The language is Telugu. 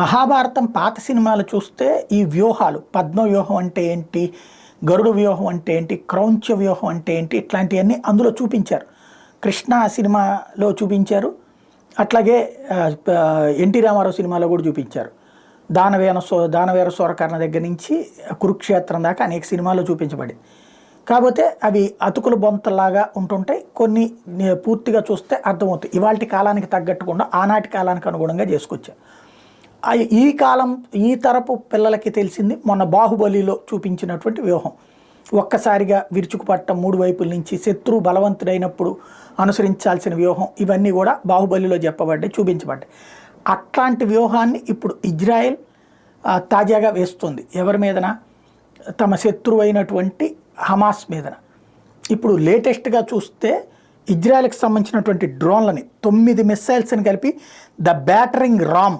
మహాభారతం పాత సినిమాలు చూస్తే ఈ వ్యూహాలు పద్మ వ్యూహం అంటే ఏంటి గరుడ వ్యూహం అంటే ఏంటి క్రౌంచ వ్యూహం అంటే ఏంటి ఇట్లాంటివన్నీ అందులో చూపించారు. కృష్ణ సినిమాలో చూపించారు. అట్లాగే ఎన్టీ రామారావు సినిమాలో కూడా చూపించారు. దానవేన సో దానవేర సోరకర్ణ దగ్గర నుంచి కురుక్షేత్రం దాకా అనేక సినిమాల్లో చూపించబడింది. కాకపోతే అవి అతుకుల బొంతలాగా ఉంటుంటాయి. కొన్ని పూర్తిగా చూస్తే అర్థమవుతాయి. ఇవాళ కాలానికి తగ్గట్టుకుండా ఆనాటి కాలానికి అనుగుణంగా చేసుకొచ్చారు. ఈ కాలం ఈ తరపు పిల్లలకి తెలిసింది మొన్న బాహుబలిలో చూపించినటువంటి వ్యూహం. ఒక్కసారిగా విరుచుకుపట్టం మూడు వైపుల నుంచి శత్రువు బలవంతుడైనప్పుడు అనుసరించాల్సిన వ్యూహం. ఇవన్నీ కూడా బాహుబలిలో చెప్పబడ్డాయి చూపించబడ్డాయి. అట్లాంటి వ్యూహాన్ని ఇప్పుడు ఇజ్రాయెల్ తాజాగా వేస్తుంది. ఎవరి మీదన? తమ శత్రువు అయినటువంటి హమాస్ మీదన. ఇప్పుడు లేటెస్ట్గా చూస్తే ఇజ్రాయెల్కి సంబంధించినటువంటి డ్రోన్లని తొమ్మిది మిస్సైల్స్ని కలిపి ద బ్యాటరింగ్ రామ్